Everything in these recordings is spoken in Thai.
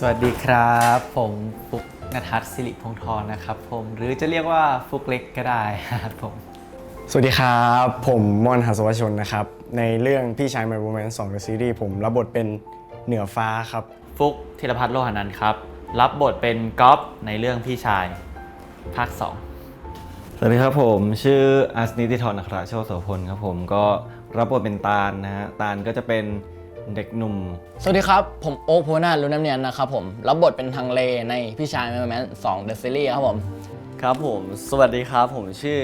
สวัสดีครับ ผมฟุกนทัศน์สิริพงศ์ธรนะครับผมหรือจะเรียกว่าฟุกเล็กก็ได้ครับผม สวัสดีครับ ผมมอนหัสวชนนะครับ ในเรื่องพี่ชาย My Romance 2 The Series ผมรับบทเป็นเหนือฟ้าครับ ฟุกธีรพัฒน์โลหานันท์ครับ รับบทเป็นก๊อฟในเรื่องพี่ชาย ภาค 2 สวัสดีครับผมชื่ออาสนิติธรอัครโชติโสพลครับผมก็รับบทเป็นตาลนะฮะตาลก็จะเป็น เด็กหนุ่ม สวัสดีครับ ผมโอ๊คโพนารุน้ำเนียนนะครับผม รับบทเป็นทางเลในพี่ชายแมนแมนสองเดอะซีรีส์ครับผม ครับผม สวัสดีครับ ผมชื่อ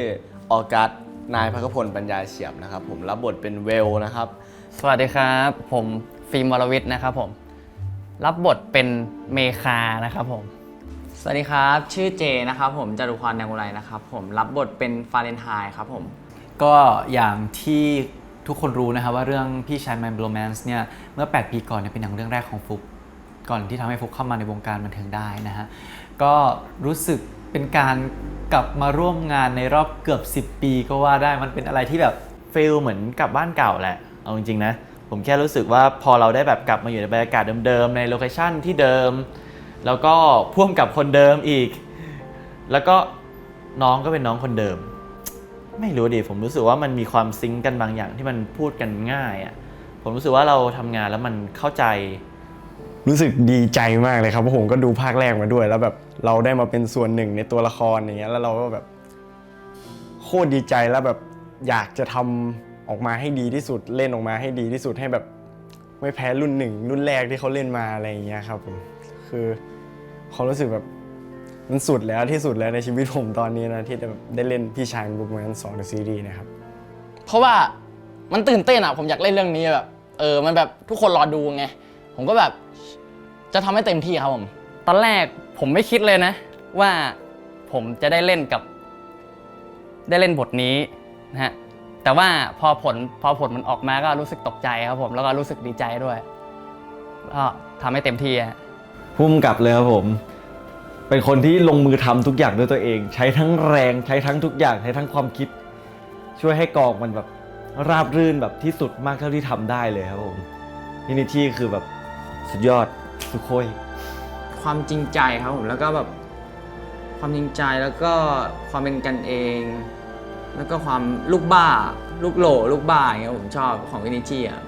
ออกัสนายพักพลปัญญาเฉียบนะครับ ผมรับบทเป็นเวลนะครับ สวัสดีครับ ผมฟิล์มวรวิทย์นะครับผม รับบทเป็นเมคานะครับผม สวัสดีครับ ชื่อเจนะครับผมจารุพรแดงอุไรนะครับผมรับบทเป็นฟาเรนไฮน์ครับผม ก็อย่างที่ ทุกคนรู้นะครับว่าเรื่องพี่ชาย My Romance เนี่ยเมื่อ 8 ปีก่อนเนี่ยเป็นหนังเรื่องแรกของฟุก ก่อนที่ทำให้ฟุกเข้ามาในวงการบันเทิงได้นะฮะก็รู้สึกเป็นการกลับมาร่วมงานในรอบเกือบ 10 ปีก็ว่าได้มันเป็นอะไรที่แบบฟีลเหมือนกลับบ้านเก่าแหละเอาจริงๆนะผมแค่รู้สึกว่าพอเราได้แบบกลับมาอยู่ในบรรยากาศเดิมๆในโลเคชั่นที่เดิม แล้วก็พ่วงกับคนเดิมอีก แล้วก็น้องก็เป็นน้องคนเดิม ไม่รู้ดิผมรู้สึกว่ามันมีความซิงกันบางอย่างที่มันพูดกันง่ายอะ่ะผมรู้สึกว่าเราทำงานแล้วมันเข้าใจ รู้สึกดีใจมากเลยครับเพราะผมก็ดูภาคแรกมาด้วย แล้วแบบเราได้มาเป็นส่วนหนึ่งในตัวละครอย่างเงี้ยแล้วเราก็แบบโคตรดีใจแล้วแบบอยากจะทำออกมาให้ดีที่สุดเล่นออกมาให้ดีที่สุดให้แบบไม่แพ้รุ่นหนึ่งรุ่นแรกที่เขาเล่นมาอะไรอย่างเงี้ยครับผมคือความรู้สึกแบบ มันสุดแล้วที่สุดแล้วในชีวิตผมตอนนี้นะที่ได้แบบได้เล่นพี่ชายบุกแมนสองเดอะซีรีส์นะครับ เพราะว่ามันตื่นเต้นอะผมอยากเล่นเรื่องนี้แบบเออมันแบบทุกคนรอดูไงผมก็แบบจะทำให้เต็มที่ครับผมตอนแรกผมไม่คิดเลยนะ ว่าผมจะได้เล่นกับ ได้เล่นบทนี้นะฮะแต่ว่าพอผลพอผลมันออกมาก็รู้สึกตกใจครับผมแล้วก็รู้สึกดีใจด้วยก็ทำให้เต็มที่ฮะพุ่มกลับเลยครับผม เป็นคนที่ลงมือทำทุกอย่างด้วยตัวเอง ใช้ทั้งแรงใช้ทั้งทุกอย่างใช้ทั้งความคิด ช่วยให้กองมันแบบราบรื่นแบบที่สุดมากเท่าที่ทำได้เลยครับผมนี่นิชี่คือแบบสุดยอดสุดโคยความจริงใจครับผมแล้วก็แบบความจริงใจแล้วก็ความเป็นกันเอง แล้วก็ความลูกบ้า ลูกโหลลูกบ้าอย่างเงี้ยผมชอบของวินิจีอะ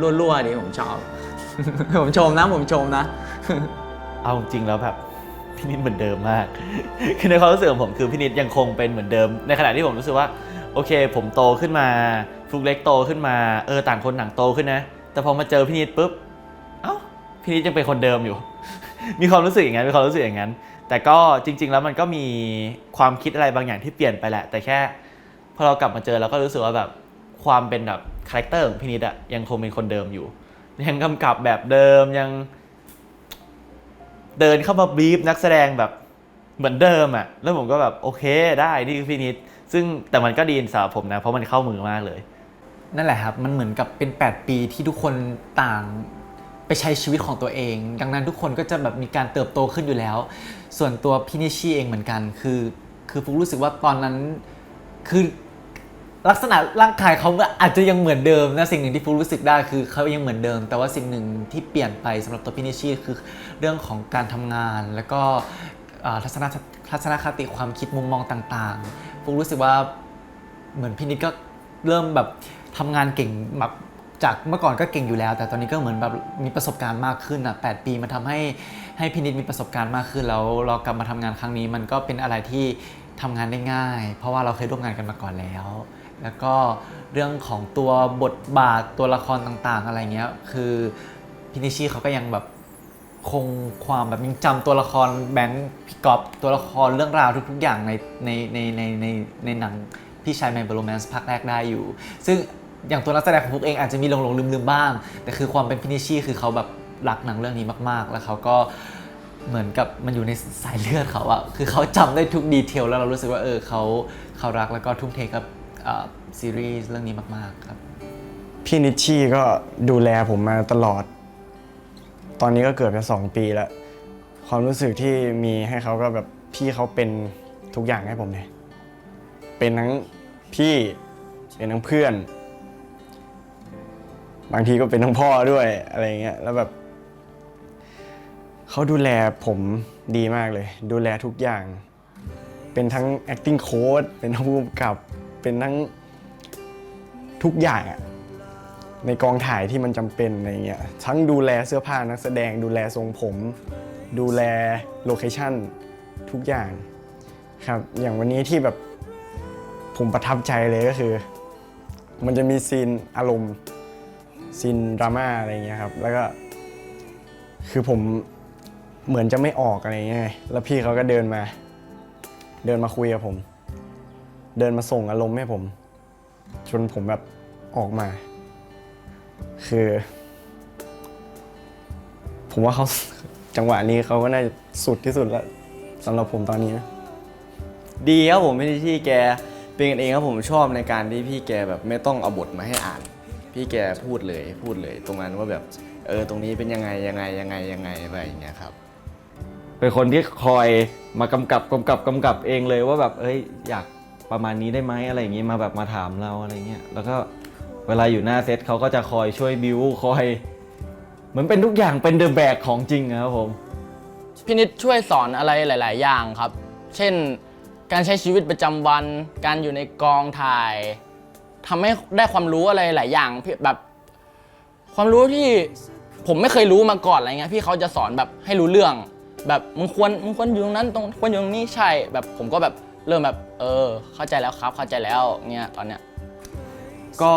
รั่วๆดีผมชอบ ผมชมนะผมชมนะ เอาจริงแล้วแบบ พี่นิดเหมือนเดิมมาก คือในความรู้สึกของผมคือพี่นิดยังคงเป็นเหมือนเดิม ในขณะที่ผมรู้สึกว่า โอเค ผมโตขึ้นมาฟลุกเล็กโตขึ้นมาเออต่างคนต่างโตขึ้นนะ แต่พอมาเจอพี่นิดปุ๊บเอ้าพี่นิดยังเป็นคนเดิมอยู่ มีความรู้สึกอย่างนั้นมีความรู้สึกอย่างนั้น แต่ก็จริง ๆ แล้วมันก็มีความคิดอะไรบางอย่างที่เปลี่ยนไปแหละ แต่แค่พอเรากลับมาเจอเราก็รู้สึกว่าแบบความเป็นแบบคาแรคเตอร์ของพี่นิดอะยังคงเป็นคนเดิมอยู่ ยังกำกับแบบเดิมยัง เดินเข้ามาบีฟนักแสดงแบบเหมือนเดิมอะ่ะ แล้วผมก็แบบโอเคได้นี่คือพี่นิด ซึ่งแต่มันก็ดีสำหรับผมนะ เพราะมันเข้ามือมากเลย นั่นแหละครับ มันเหมือนกับเป็น 8 ปีที่ทุกคนต่างไปใช้ชีวิตของตัวเอง ดังนั้นทุกคนก็จะแบบมีการเติบโตขึ้นอยู่แล้ว ส่วนตัวพี่นิชชี่เองเหมือนกัน คือ คือฟุกรู้สึกว่าตอนนั้นคือ ลักษณะร่างกายเขาก็อาจจะยังเหมือนเดิมนะสิ่งหนึ่งที่ฟุกรู้สึกได้คือเขายังเหมือนเดิม แต่ว่าสิ่งหนึ่งที่เปลี่ยนไปสำหรับตัวพี่นิชีคือเรื่องของการทำงาน แล้วก็ทัศนทัศนคติความคิดมุมมองต่างๆฟุกรู้สึกว่าเหมือนพี่นิดก็เริ่มแบบทำงานเก่งแบบจากเมื่อก่อนก็เก่งอยู่แล้ว แต่ตอนนี้ก็เหมือนแบบมีประสบการณ์มากขึ้นอะแปีมันทำให้ให้พี่นิดมีประสบการณ์มากขึ้นแล้วเรากลับมาทำงานครั้งนี้ มันก็เป็นอะไรที่ ทำงานได้ง่าย เพราะว่าเราเคยร่วมงานกันมาก่อนแล้ว แล้วก็เรื่องของตัวบทบาทตัวละครต่างๆ อะไรเงี้ยคือพี่นิชชี่เขาก็ยังแบบคงความแบบยังจำตัวละครแบงค์พี่กอฟตัวละครเรื่องราวทุกๆอย่างในในในในในในหนังพี่ชายแมนบร์โรแมนส์ภาคแรกได้อยู่ ซึ่งอย่างตัวนักแสดงของพวกเองอาจจะมีหลงหลงลืมลืมๆบ้าง แต่คือความเป็นพินิชชี่คือเขาแบบรักหนังเรื่องนี้มากๆ แล้วเขาก็ เหมือนกับมันอยู่ในสายเลือดเขาอะคือเขาจำได้ทุกดีเทลแล้วเรารู้สึกว่าเออเขาเขารักแล้วก็ทุ่มเทกับซีรีส์เรื่องนี้มาก ๆ ครับ พี่นิชชี่ก็ดูแลผมมาตลอด ตอนนี้ก็เกือบจะสองปีแล้ว ความรู้สึกที่มีให้เขาก็แบบพี่เขาเป็นทุกอย่างให้ผมเลย เป็นทั้งพี่ เป็นทั้งเพื่อน บางทีก็เป็นทั้งพ่อด้วยอะไรเงี้ย แล้วแบบ เขาดูแลผมดีมากเลย ดูแลทุกอย่าง เป็นทั้ง acting coach เป็นทั้งผู้กำกับ เป็นทั้งทุกอย่างอะในกองถ่ายที่มันจำเป็นอะไรเงี้ย ทั้งดูแลเสื้อผ้านักแสดง ดูแลทรงผม ดูแลโลเคชั่นทุกอย่างครับ อย่างวันนี้ที่แบบผมประทับใจเลยก็คือ มันจะมีซีนอารมณ์ซีนดราม่าอะไรเงี้ยครับ แล้วก็คือผม เหมือนจะไม่ออกอะไรเงี้ยแล้วพี่เขาก็เดินมา เดินมาคุยกับผม เดินมาส่งอารมณ์ให้ผม จนผมแบบออกมา คือ ผมว่าเขาจังหวะนี้เขาก็น่าจะสุดที่สุดแล้วสำหรับผมตอนนี้นะดีครับผมพี่ที่แกเป็นกันเองครับผมชอบในการที่พี่แกแบบไม่ต้องเอาบทมาให้อ่าน พี่แกพูดเลยพูดเลย ตรงนั้นว่าแบบเออตรงนี้เป็นยังไงยังไงยังไงยังไงอะไรอย่างเงี้ยครับ เป็นคนที่คอยมากำกับกำกับกำกับเองเลยว่าแบบเอ้ยอยากประมาณนี้ได้ไหมอะไรอย่างงี้มาแบบมาถามเราอะไรเงี้ยแล้วก็เวลาอยู่หน้าเซตเขาก็จะคอยช่วยบิวคอยเหมือนเป็นทุกอย่างเป็นเดอะแบกของจริงอะครับผมพี่นิดช่วยสอนอะไรหลาย ๆ อย่างครับ เช่นการใช้ชีวิตประจำวัน การอยู่ในกองถ่ายทำให้ได้ความรู้อะไรหลายอย่างพี่แบบความรู้ที่ผมไม่เคยรู้มาก่อนอะไรเงี้ยพี่เขาจะสอนแบบให้รู้เรื่อง แบบมึงควรมึงควรอยู่ตรงนั้นตรงควรอยู่ตรงนี้ใช่แบบผมก็แบบเริ่มแบบ เออ เข้าใจแล้วครับเข้าใจแล้วเนี่ยตอนเนี้ยก็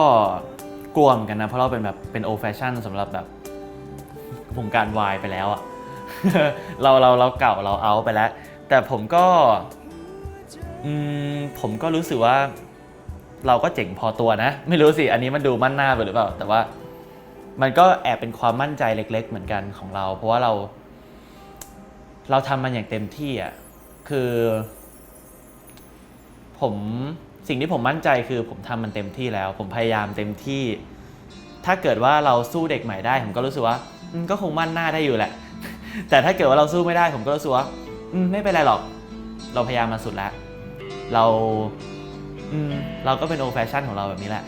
กลัวเหมือนกันนะ เพราะเราเป็นแบบเป็นโอแฟชั่นสำหรับแบบวงการวายไปแล้วอะ เราเราเราเก่าเราเอาไปแล้ว แต่ผมก็อืมผมก็รู้สึกว่า เราก็เจ๋งพอตัวนะ ไม่รู้สิ อันนี้มันดูมั่นหน้าไปหรือเปล่า แต่ว่า มันก็แอบเป็นความมั่นใจเล็ก ๆ เหมือนกันของเรา เพราะว่าเรา เราทำมันอย่างเต็มที่อะคือ ผมสิ่งที่ผมมั่นใจคือผมทำมันเต็มที่แล้ว ผมพยายามเต็มที่ ถ้าเกิดว่าเราสู้เด็กใหม่ได้ ผมก็รู้สึกว่าก็คงมั่นหน้าได้อยู่แหละ แต่ถ้าเกิดว่าเราสู้ไม่ได้ผมก็รู้สึกว่าไม่เป็นไรหรอก เราพยายามมาสุดแล้ว เราเราก็เป็นโอแฟชั่นของเราแบบนี้แหละ